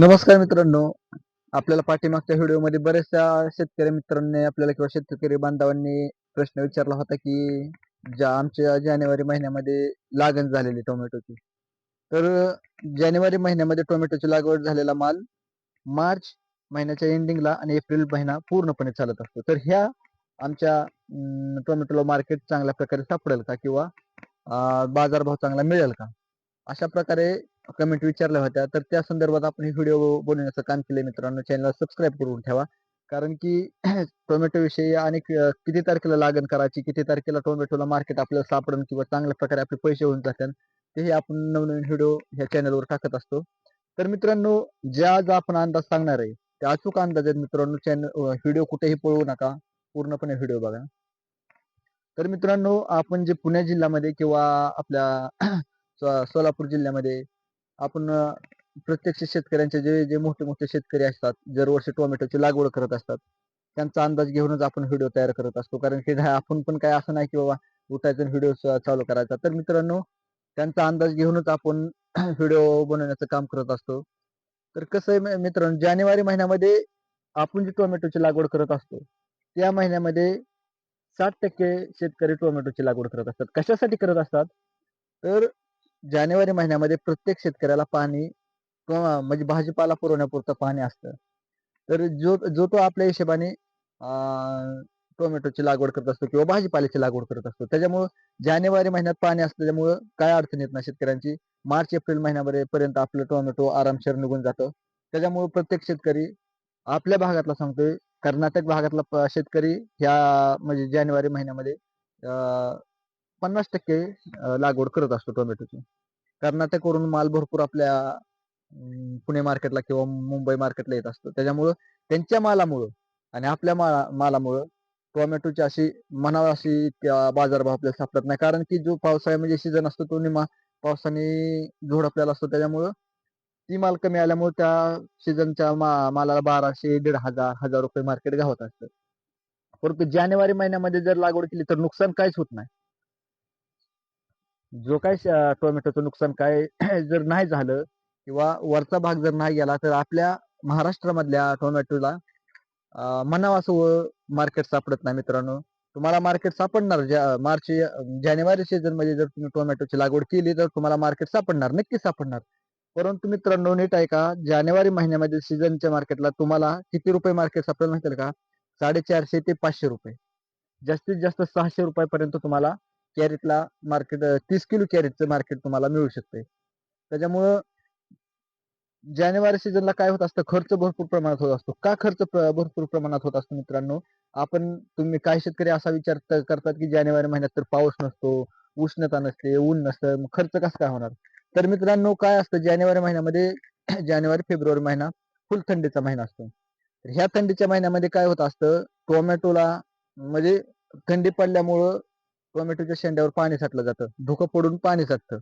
नमस्कार मित्रांनो. आपल्याला पाठीमागच्या व्हिडिओमध्ये बऱ्याचशा शेतकरी मित्रांनी आपल्याला किंवा शेतकरी बांधवांनी प्रश्न विचारला होता की ज्या आमच्या जानेवारी महिन्यामध्ये लागण झालेली टोमॅटोची. तर जानेवारी महिन्यामध्ये टोमॅटोची लागवड झालेला माल मार्च महिन्याच्या एंडिंगला आणि एप्रिल महिना पूर्णपणे चालत असतो. तर ह्या आमच्या टोमॅटोला मार्केट चांगल्या प्रकारे सापडेल का? किंवा बाजारभाव चांगला मिळेल का? अशा प्रकारे कमेंट विचारल्या होत्या. तर त्या संदर्भात आपण व्हिडिओ बनवण्याचं काम केलं मित्रांनो. चॅनलला सबस्क्राईब करून ठेवा. कारण की टोमॅटोविषयी आणि किती तारखेला लागण करायची किती तारखेला टोमॅटोला मार्केट आपल्याला सापडून किंवा चांगल्या प्रकारे आपले पैसे होऊन जातात तेही आपण नवनवीन व्हिडिओ ह्या चॅनलवर टाकत असतो. तर मित्रांनो ज्या आज आपण अंदाज सांगणार आहे त्या अचूक अंदाज आहेत मित्रांनो. चॅनल व्हिडिओ कुठेही पळवू नका. पूर्णपणे व्हिडिओ बघा. तर मित्रांनो आपण जे पुणे जिल्ह्यामध्ये किंवा आपल्या सोलापूर जिल्ह्यामध्ये आपण प्रत्यक्ष शेतकऱ्यांचे जे जे मोठे मोठे शेतकरी असतात दरवर्षी टोमॅटोची लागवड करत असतात त्यांचा अंदाज घेऊनच आपण व्हिडिओ तयार करत असतो. कारण की आपण पण काय असं नाही की बाबा उठायचं व्हिडिओ चालू करायचा. तर मित्रांनो त्यांचा अंदाज घेऊनच आपण व्हिडिओ बनवण्याचं काम करत असतो. तर कसं आहे मित्रांनो जानेवारी महिन्यामध्ये आपण जी टोमॅटोची लागवड करत असतो त्या महिन्यामध्ये साठ टक्के शेतकरी टोमॅटोची लागवड करत असतात. कशासाठी करत असतात? तर जानेवारी महिन्यामध्ये प्रत्येक शेतकऱ्याला पाणी किंवा म्हणजे भाजीपाला पुरवण्यापुरतं पाणी असतं. तर जो जो तो आपल्या हिशोबाने अं, टोमॅटोची लागवड करत असतो किंवा भाजीपाल्याची लागवड करत असतो. त्याच्यामुळं जानेवारी महिन्यात पाणी असल्यामुळं काय अडचण येत नाही शेतकऱ्यांची. मार्च एप्रिल महिन्यामध्ये पर्यंत आपलं टोमॅटो आरामशीर निघून जातं. त्याच्यामुळे प्रत्येक शेतकरी आपल्या भागातला सांगतोय कर्नाटक भागातला शेतकरी ह्या म्हणजे जानेवारी महिन्यामध्ये अं, पन्नास टक्के लागवड करत असतो टोमॅटोची. कर्नाटकवरून माल भरपूर आपल्या पुणे मार्केटला किंवा मुंबई मार्केटला येत असतो. त्याच्यामुळं त्यांच्या मालामुळं आणि आपल्या माला मालामुळं टोमॅटोची अशी म्हणावं अशी बाजारभाव आपल्याला सापडत नाही. कारण की जो पावसाळ्यामध्ये म्हणजे सीझन असतो तो निमा पावसाने झोड आपल्याला असतो. त्याच्यामुळं ती माल कमी आल्यामुळे त्या सीझनच्या मा मालाला बाराशे दीड हजार हजार रुपये मार्केट गावत असतं. परंतु जानेवारी महिन्यामध्ये जर लागवड केली तर नुकसान काहीच होत नाही. जो काय टोमॅटोचं नुकसान काय जर नाही झालं किंवा वरचा भाग जर नाही गेला तर आपल्या महाराष्ट्रामधल्या टोमॅटोला म्हणावा म्हणावं असं मार्केट सापडत नाही मित्रांनो. तुम्हाला मार्केट सापडणार ज्या मार्च जानेवारी सीझनमध्ये जर तुम्ही टोमॅटोची लागवड केली तर तुम्हाला मार्केट सापडणार नक्की सापडणार. परंतु मित्रांनो नीट आहे का जानेवारी महिन्यामध्ये सीझनच्या मार्केटला तुम्हाला किती रुपये मार्केट सापडेल माहिती का? साडेचारशे ते पाचशे रुपये. जास्तीत जास्त सहाशे रुपयापर्यंत तुम्हाला कॅरेटला मार्केट तीस किलो कॅरेटचं मार्केट तुम्हाला मिळू शकते. त्याच्यामुळं जानेवारी सीझनला काय होत असतं? खर्च भरपूर प्रमाणात होत असतो. का खर्च भरपूर प्रमाणात होत असतो मित्रांनो? आपण तुम्ही काही शेतकरी असा विचार करतात की जानेवारी महिन्यात तर पाऊस नसतो उष्णता नसते ऊन नसतं मग खर्च कसा काय होणार? तर मित्रांनो काय असतं? जानेवारी महिन्यामध्ये जानेवारी फेब्रुवारी महिना फुल थंडीचा महिना असतो. तर ह्या थंडीच्या महिन्यामध्ये काय होत असतं? टोमॅटोला म्हणजे थंडी पडल्यामुळं टोमॅटोच्या शेंड्यावर पाणी साठलं जातं. धुकं पडून पाणी साठतं.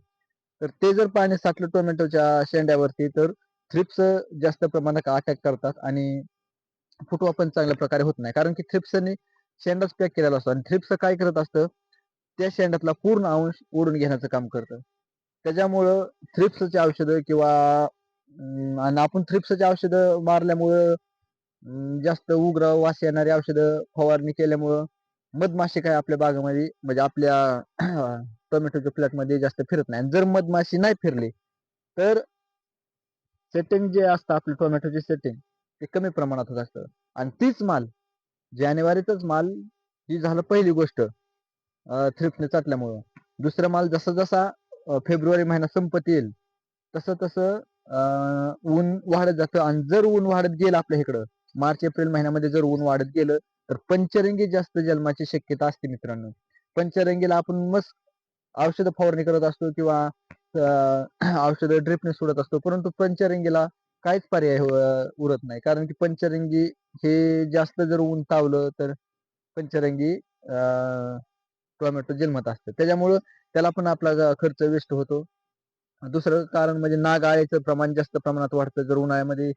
तर ते जर पाणी साठलं टोमॅटोच्या शेंड्यावरती तर थ्रिप्स जास्त प्रमाणात अटॅक करतात आणि फुटवा पण चांगल्या प्रकारे होत नाही. कारण की थ्रिप्सने शेंडाच पॅक केलेला असतो आणि थ्रिप्स काय करत असतं त्या शेंडातला पूर्ण अंश ओढून घेण्याचं काम करतं. त्याच्यामुळं थ्रिप्सचे औषधं किंवा आणि आपण थ्रिप्सचे औषधं मारल्यामुळं जास्त उग्र वास येणारी औषधं फवारणी केल्यामुळं मधमाशी काय आपल्या बागेमध्ये म्हणजे आपल्या टोमॅटोच्या प्लॉटमध्ये जास्त फिरत नाही. जर मधमाशी नाही फिरली तर सेटिंग जे असतं आपलं टोमॅटोचे सेटिंग ते कमी प्रमाणात होत असतं. आणि तीच माल जानेवारीतच माल ही झालं पहिली गोष्ट थ्रिप्टने चाटल्यामुळं. दुसरा माल जसा जसा फेब्रुवारी महिना संपत येईल तसं तसं ऊन वाढत जातं. आणि जर ऊन वाढत गेलं आपल्या इकडं मार्च एप्रिल महिन्यामध्ये जर ऊन वाढत गेलं तर पंचरंगी जास्त जन्माची शक्यता असते मित्रांनो. पंचरंगीला आपण मस्त औषध फवारणी करत असतो किंवा औषध ड्रिपने सोडत असतो. परंतु पंचरंगीला काहीच पर्याय हो, उरत नाही. कारण की पंचरंगी हे जास्त जर ऊन तावलं तर पंचरंगी अं, टोमॅटो जन्मत असतं. त्याच्यामुळं त्याला पण आपला खर्च वेस्ट होतो. दुसरं कारण म्हणजे नाग आळ्याचं प्रमाण जास्त प्रमाणात वाढतं. जर उन्हाळ्यामध्ये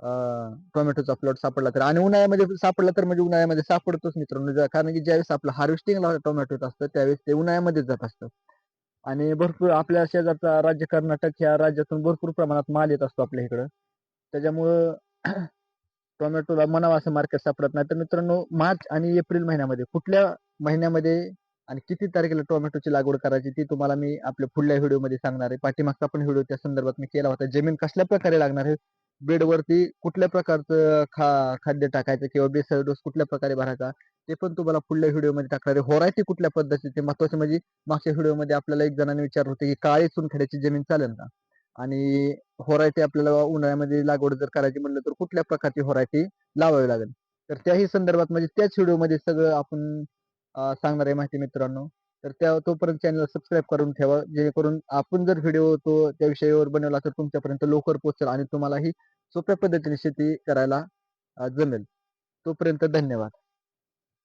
टोमॅटोचा प्लॉट सापडला तर आणि उन्हाळ्यामध्ये सापडला तर म्हणजे उन्हाळ्यामध्ये सापडतोच मित्रांनो. कारण की ज्यावेळेस आपलं हार्वेस्टिंगला टोमॅटोच असतं त्यावेळेस ते उन्हाळ्यामध्येच जात असतं. आणि भरपूर आपल्या शेजारचा राज्य कर्नाटक ह्या राज्यातून भरपूर प्रमाणात माल येत असतो आपल्या इकडं. त्याच्यामुळं टोमॅटोला म्हणावं असं मार्केट सापडत नाही. तर मित्रांनो मार्च आणि एप्रिल महिन्यामध्ये कुठल्या महिन्यामध्ये आणि किती तारखेला टोमॅटोची लागवड करायची ती तुम्हाला मी आपल्या पुढल्या व्हिडिओमध्ये सांगणार आहे. पाठीमागचा पण व्हिडिओ त्या संदर्भात मी केला होता. जमीन कसल्या प्रकारे लागणार आहे बेडवरती कुठल्या प्रकारचं खा खाद्य टाकायचं किंवा बेसल डोस कुठल्या प्रकारे भरायचा ते पण तुम्हाला पुढल्या व्हिडिओमध्ये टाकणार आहे. होरायटी कुठल्या पद्धतीचे महत्त्वाचे म्हणजे मागच्या व्हिडिओमध्ये आपल्याला एक जणांनी विचारलं होतं की काळी चुनखड्याची जमीन चालेल ना आणि होरायटी आपल्याला उन्हाळ्यामध्ये लागवड जर करायची म्हणलं तर कुठल्या प्रकारची होरायटी लावावी लागेल? तर त्याही संदर्भात म्हणजे त्याच व्हिडिओमध्ये सगळं आपण सांगणार आहे माहिती मित्रांनो. तर त्या तोपर्यंत चॅनल सबस्क्राईब करून ठेवा. जेणेकरून आपण जर व्हिडिओ तो त्या विषयावर बनवला तर तुमच्यापर्यंत लवकर पोहोचेल आणि तुम्हालाही सोप्या पद्धतीने शेती करायला जमेल. तोपर्यंत धन्यवाद.